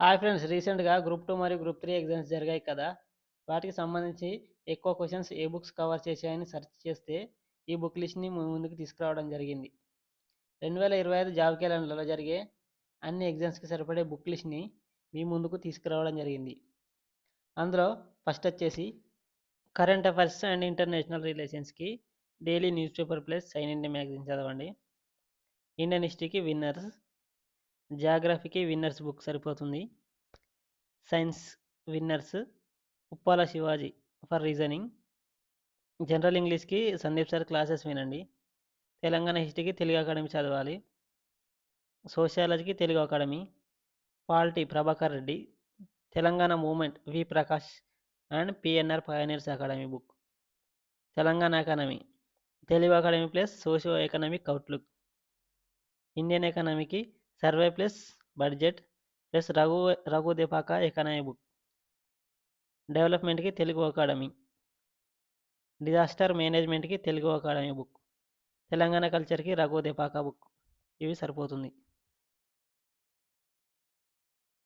Hi friends రీసెంట్గా group two మరియు group three exams జరిగాయి కదా! వాటికి సంబంధించి ఎక్కువ క్వశ్చన్స్ ఏ బుక్స్ కవర్ చేశాయని సెర్చ్ చేస్తే ఈ బుక్ లిస్ట్ని మీ ముందుకు తీసుకురావడం జరిగింది. రెండు వేల ఇరవై ఐదు జాబ్ క్యాలెండర్లో జరిగే అన్ని ఎగ్జామ్స్కి సరిపడే బుక్ లిస్ట్ని మీ ముందుకు తీసుకురావడం జరిగింది. అందులో ఫస్ట్ వచ్చేసి current affairs and international రిలేషన్స్కి daily news paper plus sign India magazine చదవండి. ఇండియన్ హిస్టరీకి విన్నర్స్ జాగ్రఫీకి విన్నర్స్ బుక్ సరిపోతుంది. Science winners Uppala Shivaji for reasoning. General ఇంగ్లీష్కి Sandeep sir classes వినండి. తెలంగాణ హిస్టరీకి తెలుగు అకాడమీ చదవాలి. సోషియాలజీకి Telugu academy. Polity Prabhakar Reddy Telangana movement V Prakash and PNR pioneers academy book. Telangana academy. Telugu academy plus socio economic outlook. Indian ఎకానమీకి survey plus budget plus Raghu Raghu Deepaka economy book డెవలప్మెంట్కి Telugu academy disaster మేనేజ్మెంట్కి Telugu academy book Telangana కల్చర్కి Raghu Deepaka book ఇవి సరిపోతుంది.